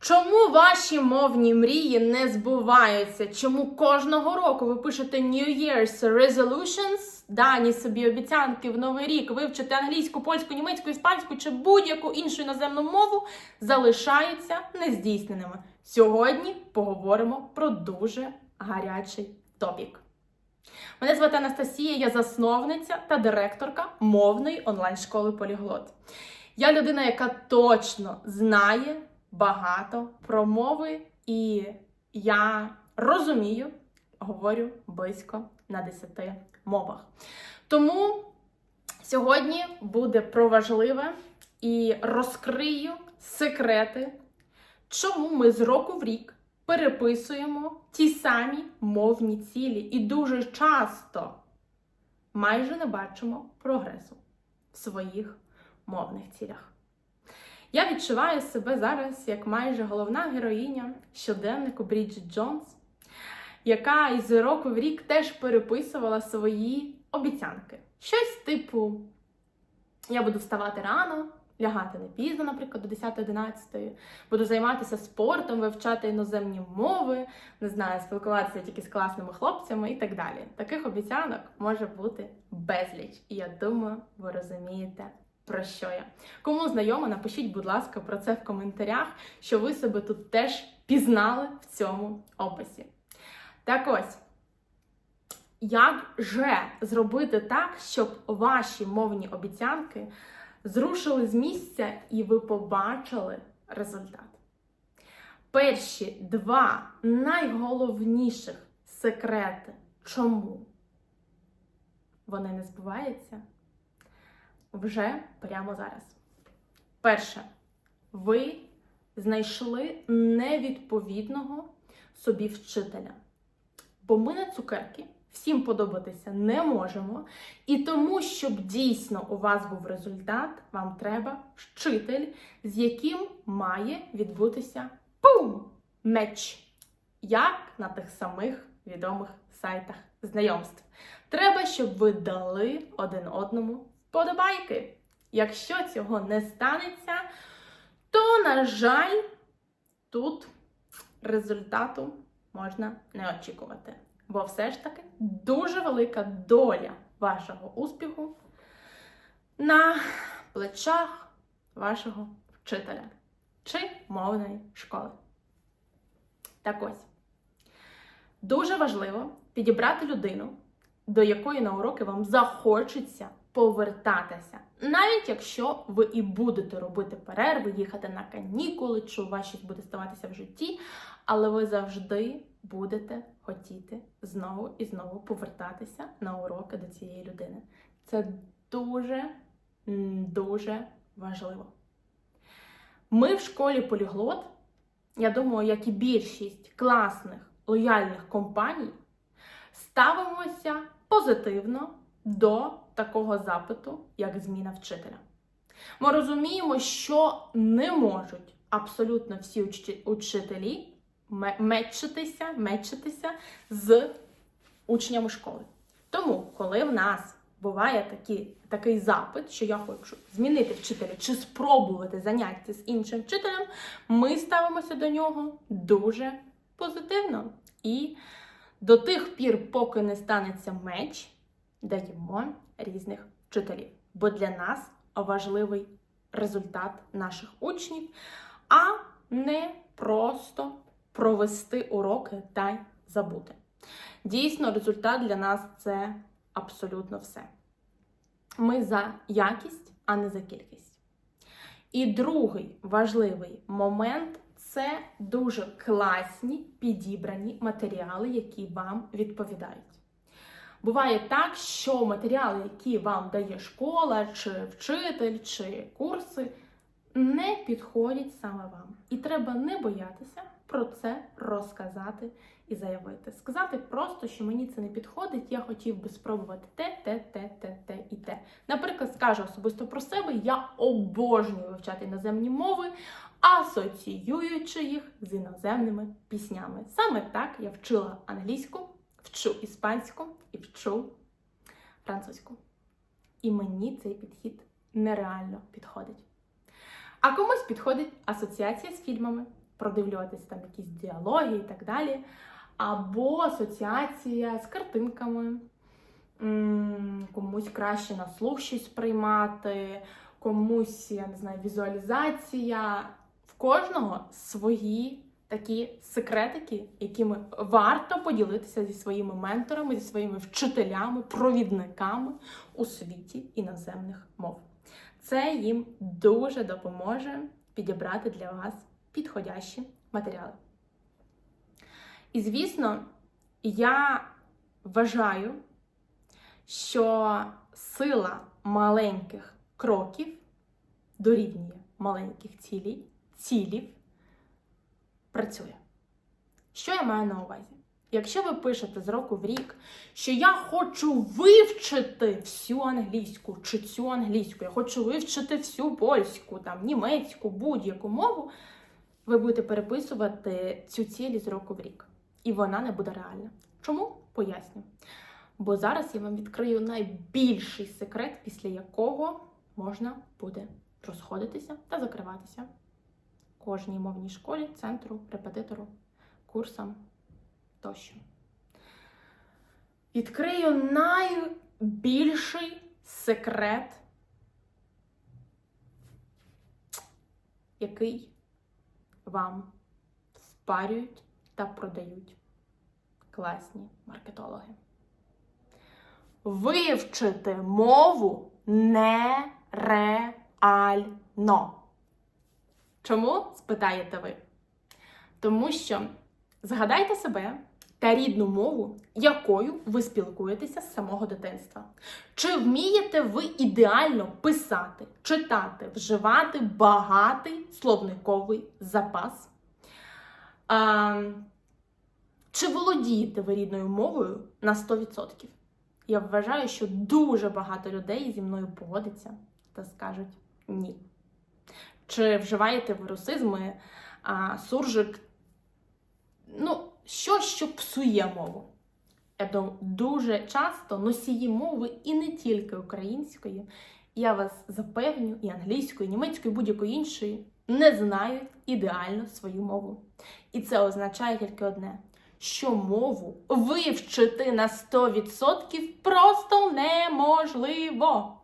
Чому ваші мовні мрії не збуваються? Чому кожного року ви пишете New Year's Resolutions, дані собі обіцянки в новий рік, вивчити англійську, польську, німецьку, іспанську чи будь-яку іншу іноземну мову залишаються нездійсненими? Сьогодні поговоримо про дуже гарячий топік. Мене звати Анастасія, я засновниця та директорка мовної онлайн-школи Поліглот. Я людина, яка точно знає багато про мови, і я розумію, говорю близько на 10 мовах. Тому сьогодні буде про важливе і розкрию секрети, чому ми з року в рік переписуємо ті самі мовні цілі, і дуже часто майже не бачимо прогресу в своїх мовних цілях. Я відчуваю себе зараз як майже головна героїня щоденнику Бріджит Джонс, яка із року в рік теж переписувала свої обіцянки. Щось типу: я буду вставати рано, лягати не пізно, наприклад, до 10-11, буду займатися спортом, вивчати іноземні мови, не знаю, спілкуватися тільки з класними хлопцями і так далі. Таких обіцянок може бути безліч. І я думаю, ви розумієте. Про що я? Кому знайомо, напишіть, будь ласка, про це в коментарях, що ви себе тут теж пізнали в цьому описі. Так ось, як же зробити так, щоб ваші мовні обіцянки зрушили з місця і ви побачили результат? Перші два найголовніших секрети, чому вони не збуваються, вже прямо зараз. Перше, ви знайшли невідповідного собі вчителя. Бо ми на цукерки всім подобатися не можемо. І тому, щоб дійсно у вас був результат, вам треба вчитель, з яким має відбутися пум! меч. Як на тих самих відомих сайтах знайомств. Треба, щоб ви дали один одному вподобайки. Якщо цього не станеться, то, на жаль, тут результату можна не очікувати. Бо все ж таки дуже велика доля вашого успіху на плечах вашого вчителя чи мовної школи. Так ось, дуже важливо підібрати людину, до якої на уроки вам захочеться повертатися. Навіть якщо ви і будете робити перерви, їхати на канікули, чи у вас щось буде ставатися в житті, але ви завжди будете хотіти знову і знову повертатися на уроки до цієї людини. Це дуже, дуже важливо. Ми в школі поліглот, я думаю, як і більшість класних лояльних компаній, ставимося позитивно до такого запиту, як зміна вчителя. Ми розуміємо, що не можуть абсолютно всі учителі мечитися, мечитися з учнями школи. Тому, коли в нас буває такі, такий запит, що я хочу змінити вчителя чи спробувати заняття з іншим вчителем, ми ставимося до нього дуже позитивно. І до тих пір, поки не станеться меч, даємо різних вчителів. Бо для нас важливий результат наших учнів, а не просто провести уроки та й забути. Дійсно, результат для нас це абсолютно все. Ми за якість, а не за кількість. І другий важливий момент це дуже класні підібрані матеріали, які вам відповідають. Буває так, що матеріали, які вам дає школа, чи вчитель, чи курси, не підходять саме вам. І треба не боятися про це розказати і заявити. Сказати просто, що мені це не підходить, я хотів би спробувати те, те, те, те, те і те. Наприклад, скажу особисто про себе, я обожнюю вивчати іноземні мови, асоціюючи їх з іноземними піснями. Саме так я вчила англійську, вчу іспанську і вчу французьку. І мені цей підхід нереально підходить. А комусь підходить асоціація з фільмами. продивлюватися там якісь діалоги і так далі. Або асоціація з картинками. Комусь краще на слух щось приймати, комусь, я не знаю, візуалізація. В кожного свої такі секретики, якими варто поділитися зі своїми менторами, зі своїми вчителями, провідниками у світі іноземних мов. Це їм дуже допоможе підібрати для вас підходящі матеріали. І звісно, я вважаю, що сила маленьких кроків дорівнює маленьких цілей, цілів працює. Що я маю на увазі? Якщо ви пишете з року в рік, що я хочу вивчити всю англійську чи цю англійську, я хочу вивчити всю польську, там, німецьку, будь-яку мову, ви будете переписувати цю ціль з року в рік. І вона не буде реальна. Чому? Поясню. Бо зараз я вам відкрию найбільший секрет, після якого можна буде розходитися та закриватися кожній мовній школі, центру, репетитору, курсам тощо. Відкрию найбільший секрет, який вам впарюють та продають класні маркетологи. Вивчити мову нереально. Чому? спитаєте ви? Тому що згадайте себе та рідну мову, якою ви спілкуєтеся з самого дитинства. Чи вмієте ви ідеально писати, читати, вживати багатий словниковий запас? А, чи володієте ви рідною мовою на 100%? Я вважаю, що дуже багато людей зі мною погодиться та скажуть ні. Чи вживаєте ви русизми, а, суржик? Ну, що, що псує мову? Думаю, дуже часто носії мови і не тільки української, я вас запевню, і англійської, і німецької, будь-якої іншої, не знають ідеально свою мову. І це означає тільки одне: що мову вивчити на 100% просто неможливо.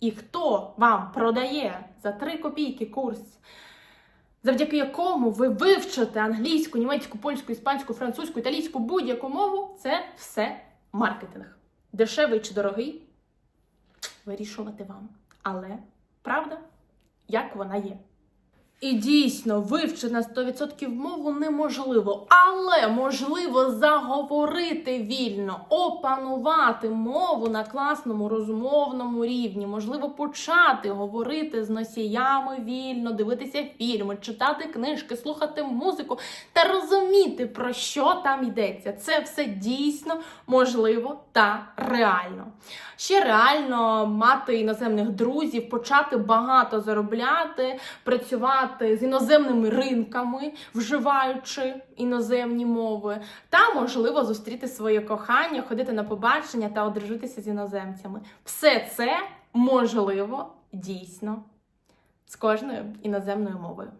І хто вам продає за 3 копійки курс, завдяки якому ви вивчите англійську, німецьку, польську, іспанську, французьку, італійську, будь-яку мову, це все маркетинг. Дешевий чи дорогий вирішувати вам. Але правда, як вона є. І дійсно, вивчити на 100% мову неможливо, але можливо заговорити вільно, опанувати мову на класному розмовному рівні. Можливо, почати говорити з носіями вільно, дивитися фільми, читати книжки, слухати музику та розуміти, про що там йдеться. Це все дійсно можливо та реально. Ще реально мати іноземних друзів, почати багато заробляти, працювати з іноземними ринками, вживаючи іноземні мови, та можливо зустріти своє кохання, ходити на побачення та одружитися з іноземцями. Все це можливо дійсно з кожною іноземною мовою.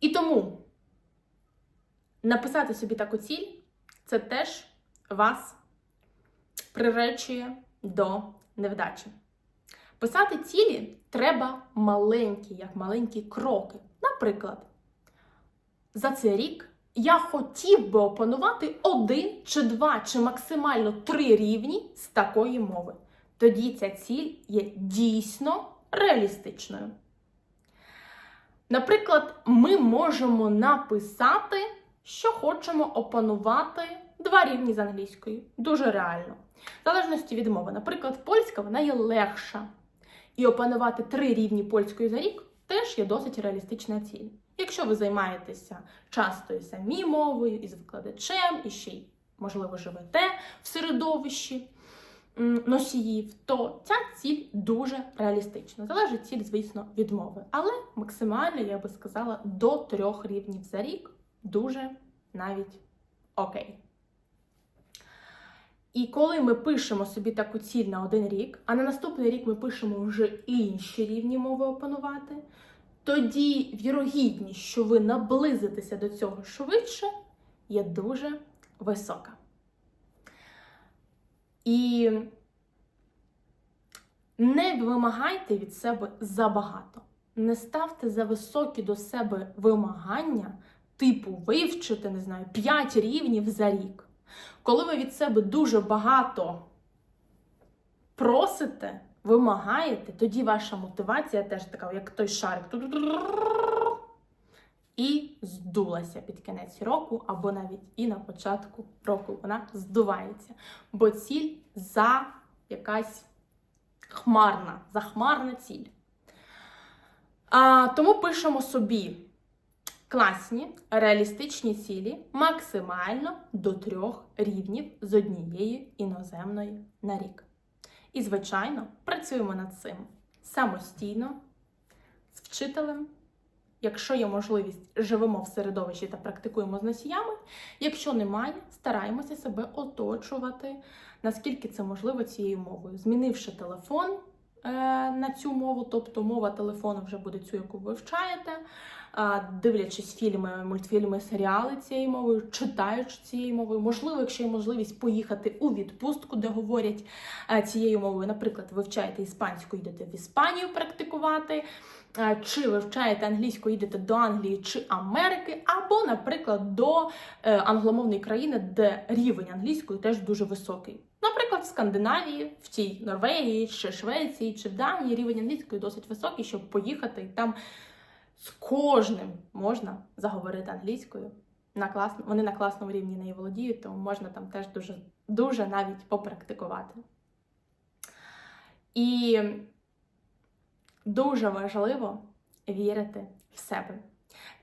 І тому написати собі таку ціль це теж вас приречує до невдачі. Писати цілі треба маленькі, як маленькі кроки. Наприклад, за цей рік я хотів би опанувати один чи два, чи максимально три рівні з такої мови. Тоді ця ціль є дійсно реалістичною. Наприклад, ми можемо написати, що хочемо опанувати два рівні з англійської. Дуже реально. В залежності від мови. Наприклад, польська вона є легша. І опанувати три рівні польської за рік теж є досить реалістична ціль. Якщо ви займаєтеся часто і самі мовою, і з викладачем, і ще й, можливо, живете в середовищі носіїв, то ця ціль дуже реалістична. Залежить ціль, звісно, від мови. Але максимально, я би сказала, до трьох рівнів за рік дуже навіть окей. І коли ми пишемо собі таку ціль на один рік, а на наступний рік ми пишемо вже інші рівні мови опанувати, тоді вірогідність, що ви наблизитеся до цього швидше, є дуже висока. І не вимагайте від себе забагато. Не ставте за високі до себе вимагання, типу вивчити, не знаю, 5 рівнів за рік. Коли ви від себе дуже багато просите, вимагаєте, тоді ваша мотивація теж така, як той шарик. І здулася під кінець року, або навіть і на початку року вона здувається. Бо ціль за якась хмарна, захмарна ціль. А, тому пишемо собі класні, реалістичні цілі максимально до трьох рівнів з однієї іноземної на рік. І, звичайно, працюємо над цим самостійно, з вчителем. Якщо є можливість, живемо в середовищі та практикуємо з носіями. Якщо немає, стараємося себе оточувати, наскільки це можливо цією мовою. Змінивши телефон на цю мову, тобто мова телефону вже буде цю, яку ви вивчаєте, е, дивлячись фільми, мультфільми, серіали цією мовою, читаючи цією мовою. Можливо, якщо є можливість поїхати у відпустку, де говорять е, цією мовою, наприклад, вивчаєте іспанську, йдете в Іспанію практикувати. Е, Чи вивчаєте англійську, їдете до Англії чи Америки, або, наприклад, до е, англомовної країни, де рівень англійської теж дуже високий. В Скандинавії, в тій Норвегії, чи Швеції, чи в Данії рівень англійської досить високий, щоб поїхати і там з кожним можна заговорити англійською. На клас... Вони на класному рівні неї володіють, тому можна там теж дуже, дуже навіть попрактикувати. І Дуже важливо вірити в себе,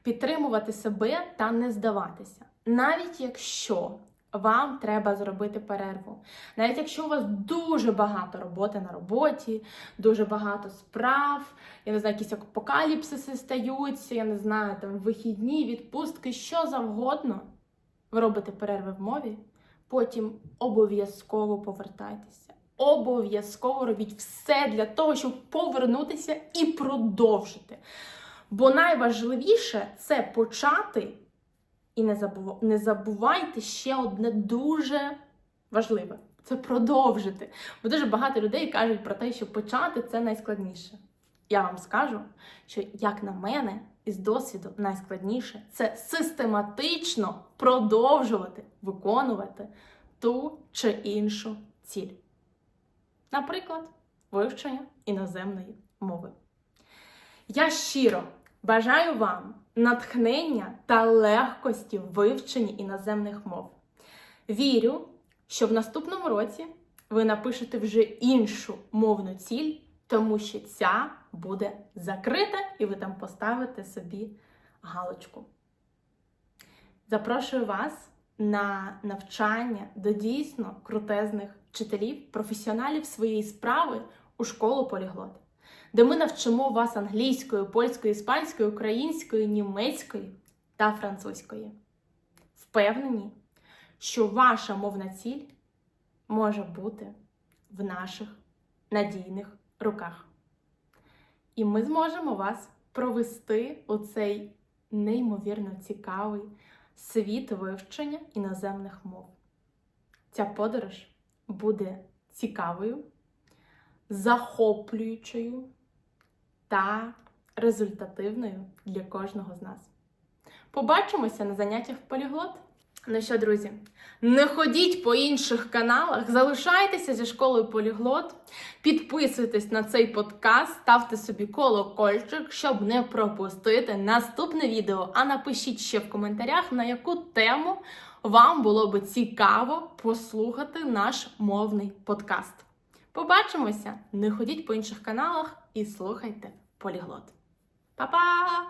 підтримувати себе та не здаватися. Навіть якщо вам треба зробити перерву, навіть якщо у вас дуже багато роботи на роботі, дуже багато справ, я не знаю, якісь апокаліпсиси стаються, я не знаю, там вихідні, відпустки, що завгодно, ви робите перерви в мові, потім обов'язково повертайтеся. Обов'язково робіть все для того, щоб повернутися і продовжити. Бо найважливіше це почати і не, забув... не забувайте ще одне дуже важливе це продовжити. Бо дуже багато людей кажуть про те, що почати це найскладніше. Я вам скажу, що, як на мене, із досвіду найскладніше це систематично продовжувати виконувати ту чи іншу ціль. Наприклад, вивчення іноземної мови. Я щиро бажаю вам натхнення та легкості в вивченні іноземних мов. Вірю, що в наступному році ви напишете вже іншу мовну ціль, тому що ця буде закрита і ви там поставите собі галочку. Запрошую вас на навчання до дійсно крутезних вчителів, професіоналів своєї справи у школу Поліглот, де ми навчимо вас англійською, польською, іспанською, українською, німецькою та французькою. Впевнені, що ваша мовна ціль може бути в наших надійних руках. І ми зможемо вас провести у цей неймовірно цікавий світ вивчення іноземних мов. Ця подорож буде цікавою, захоплюючою та результативною для кожного з нас. Побачимося на заняттях в поліглот. Ну що, друзі, не ходіть по інших каналах, залишайтеся зі школою Поліглот, підписуйтесь на цей подкаст, ставте собі колокольчик, щоб не пропустити наступне відео. А напишіть ще в коментарях, на яку тему вам було би цікаво послухати наш мовний подкаст. Побачимося! Не ходіть по інших каналах і слухайте Поліглот. Па-па!